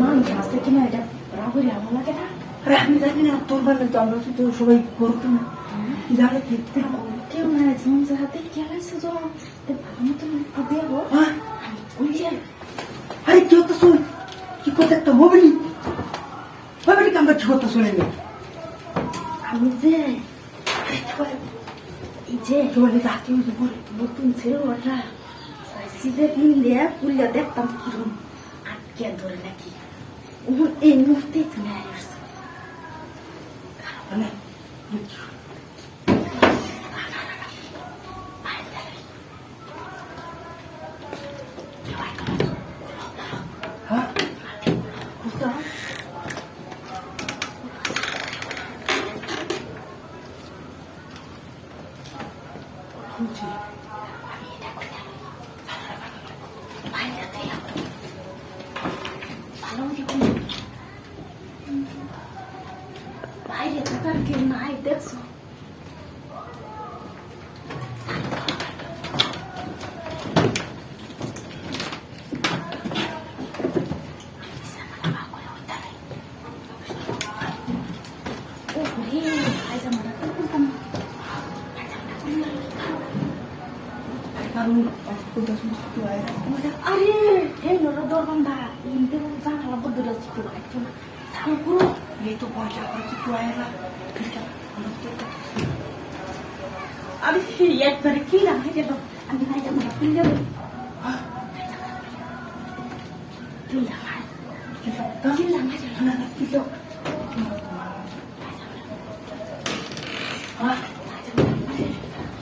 মানুষ আছে কিনা এটা না আমি জানি না তোর বাড়ি তো আমরা তো করতো না জানে দেখতে কেউ না সমস্যা হাতে গেলাইছে তো তে ভালো দেবো আমি আরে কেউ তো শুন কি হবেনি হবেনি কি আমরা কি নি আমি যে এই যে নতুন ছিল ওটা সাইসি যে পিন দিয়ে পুলিয়া দেখতাম কিরম আটকে ধরে নাকি ও এই মুহূর্তে তুমি আসছো মানে হ্যাঁ বুঝতে বাইরে থেকে ভালো দেখুন বাইরে থাকার কেউ নাই দেখছো 오, 그 karung aku udah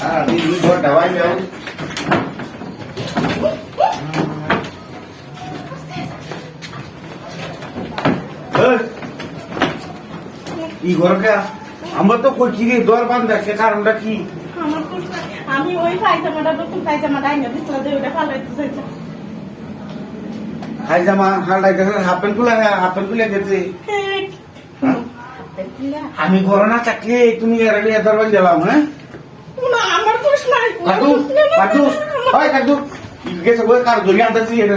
Ah, ini buat dawai. Anh đâu? ই ঘরটা আমরা তো করছি রে দর বান্ধা সে কারণটা কি? আমি ওই পায়জামাটা নতুন পায়জামাটা আইনা দিচ্ছিল যে ওটা ফালাইতে চাইছিলাম হাই জামা হালটাই গেছে হাফ প্যান্ট খুলে হাফ প্যান্ট খুলে গেছে। আমি ঘর না থাকলে তুমি এরালে দর বান্ধ গেলাম হ্যাঁ আমার দোষ নাই। কাটু কাটু হয় কাটু গেছে বই কার ধরে আনতেছি এটা